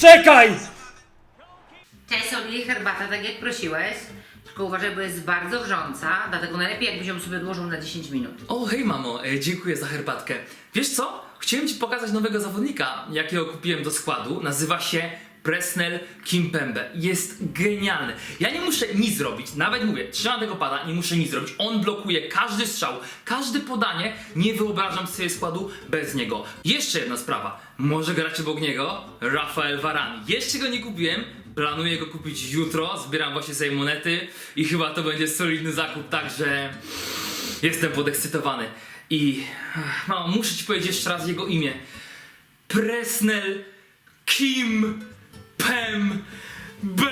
Czekaj! Cześć Soli, herbata, tak jak prosiłeś. Tylko uważaj, bo jest bardzo wrząca, dlatego najlepiej jakbyś ją sobie odłożył na 10 minut. O, hej mamo, e, dziękuję za herbatkę. Wiesz co? Chciałem ci pokazać nowego zawodnika, jakiego kupiłem do składu. Nazywa się Presnel Kimpembe. Jest genialny. Ja nie muszę nic zrobić, nawet mówię, trzymam tego pada, nie muszę nic zrobić. On blokuje każdy strzał, każde podanie. Nie wyobrażam sobie składu bez niego. Jeszcze jedna sprawa. Może grać obok niego Rafael Varane. Jeszcze go nie kupiłem, planuję go kupić jutro. Zbieram właśnie sobie monety i chyba to będzie solidny zakup, także... Jestem podekscytowany. I mamo, muszę ci powiedzieć jeszcze raz jego imię. Presnel Kim Pem B.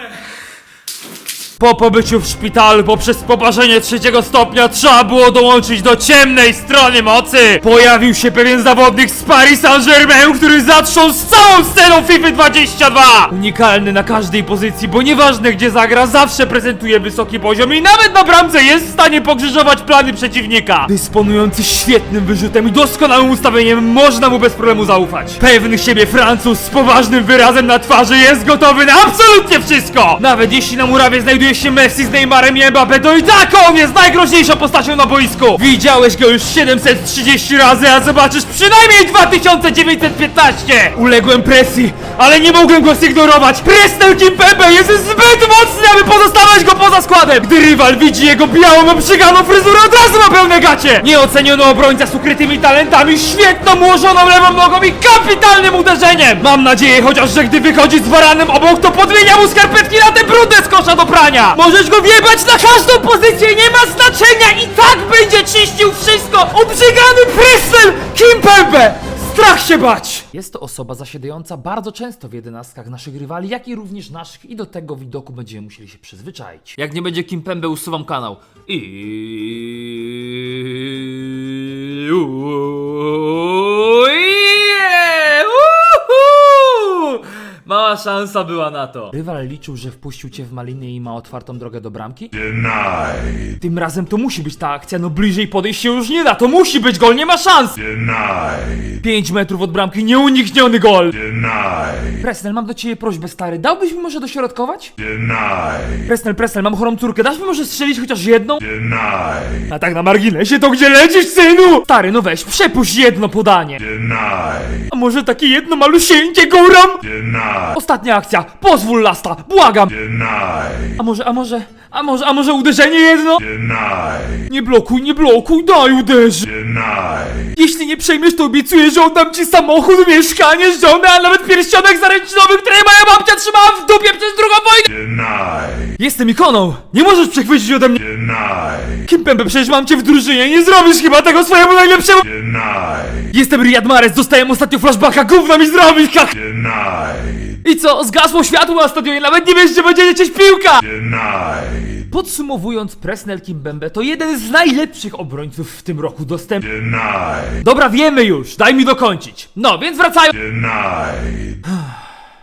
Po pobyciu w szpitalu poprzez poparzenie trzeciego stopnia trzeba było dołączyć do ciemnej strony mocy. Pojawił się pewien zawodnik z Paris Saint-Germain, który zatrząsł całą sceną FIFA 22. Unikalny na każdej pozycji, bo nieważne gdzie zagra, zawsze prezentuje wysoki poziom i nawet na bramce jest w stanie pokrzyżować plany przeciwnika. Dysponujący świetnym wyrzutem i doskonałym ustawieniem, można mu bez problemu zaufać. Pewny siebie Francuz z poważnym wyrazem na twarzy jest gotowy na absolutnie wszystko. Nawet jeśli na murawie znajduje się Messi z Neymarem i Mbappé, to i tak on jest najgroźniejszą postacią na boisku. Widziałeś go już 730 razy, a zobaczysz przynajmniej 2915. Uległem presji, ale nie mogłem go zignorować. Presnel Kimpembe jest zbyt pozostawiać go poza składem. Gdy rywal widzi jego białą, obrzyganą fryzurę, od razu ma pełne gacie. Nieoceniony obrońca z ukrytymi talentami, świetną ułożoną lewą nogą i kapitalnym uderzeniem. Mam nadzieję chociaż, że gdy wychodzi z baranem obok, to podmienia mu skarpetki na tę brudę z kosza do prania. Możesz go wiebać na każdą pozycję, nie ma znaczenia i tak będzie czyścił wszystko. Obrzygany Presnel Kimpembe. Strach się bać! Jest to osoba zasiadająca bardzo często w jedenastkach naszych rywali, jak i również naszych i do tego widoku będziemy musieli się przyzwyczaić. Jak nie będzie Kimpembe, usuwam kanał. I... Mała szansa była na to. Rywal liczył, że wpuścił cię w maliny i ma otwartą drogę do bramki? Denied. Tym razem to musi być ta akcja, no bliżej podejść się już nie da, to musi być gol, nie ma szans! Denied. 5 metrów od bramki, nieunikniony gol! Denied. Presnel, mam do ciebie prośbę, stary. Dałbyś mi może dośrodkować? Denied. Presnel, Presnel, mam chorą córkę. Dasz mi może strzelić chociaż jedną? Denied. A tak na marginesie, to gdzie lecisz, synu? Stary, no weź, przepuść jedno podanie. Denied. A może takie jedno malusieńkie góram? Denied. Ostatnia akcja, pozwól lasta, błagam. Denied. A może, a może, a może, a może uderzenie jedno? Denied. Nie blokuj, nie blokuj, daj uderzy. Denied. Jeśli nie przejmiesz, to obiecuję, że oddam ci samochód, mieszkanie, żonę, a nawet pierścionek zaręczynowy, który moja babcia trzymała w dupie przez drugą wojnę. Denied. Jestem ikoną, nie możesz przechwycić ode mnie. Denied. Kimpembe, przecież mam cię w drużynie, nie zrobisz chyba tego swojemu najlepszemu... Denied. Jestem Riyad Mahrez, dostałem ostatnio flashbacka, gówno mi zrobić, kak... Denied. I co, zgasło światło na stadionie, nawet nie wiesz, gdzie będzie lecieć piłka! Denied. Podsumowując, Presnel Kimbembe to jeden z najlepszych obrońców w tym roku dostępnych. Denied. Dobra, wiemy już, daj mi dokończyć. No, więc wracają... Denied.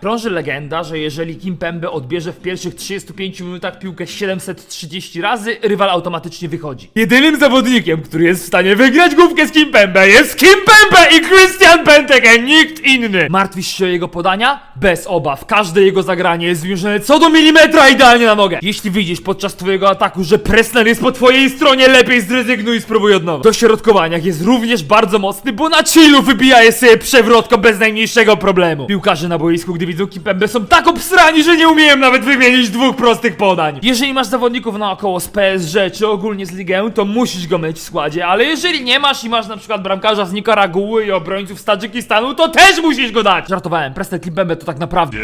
Krąży legenda, że jeżeli Kimpembe odbierze w pierwszych 35 minutach piłkę 730 razy, rywal automatycznie wychodzi. Jedynym zawodnikiem, który jest w stanie wygrać główkę z Kimpembe jest Kimpembe i Christian Benteke, nikt inny! Martwisz się o jego podania? Bez obaw, każde jego zagranie jest zmierzone co do milimetra idealnie na nogę. Jeśli widzisz podczas twojego ataku, że Presnel jest po twojej stronie, lepiej zrezygnuj i spróbuj od nowa. W dośrodkowaniach jest również bardzo mocny, bo na chillu wybija je sobie przewrotko bez najmniejszego problemu. Piłkarze na boisku, gdy widzą Kimpembe są tak obsrani, że nie umieją nawet wymienić dwóch prostych podań. Jeżeli masz zawodników naokoło z PSG czy ogólnie z ligę, to musisz go mieć w składzie, ale jeżeli nie masz i masz na przykład bramkarza z Nikaraguły i obrońców z Tadżykistanu, to też musisz go dać. Żartowałem, Presnel Kimpembe to tak naprawdę.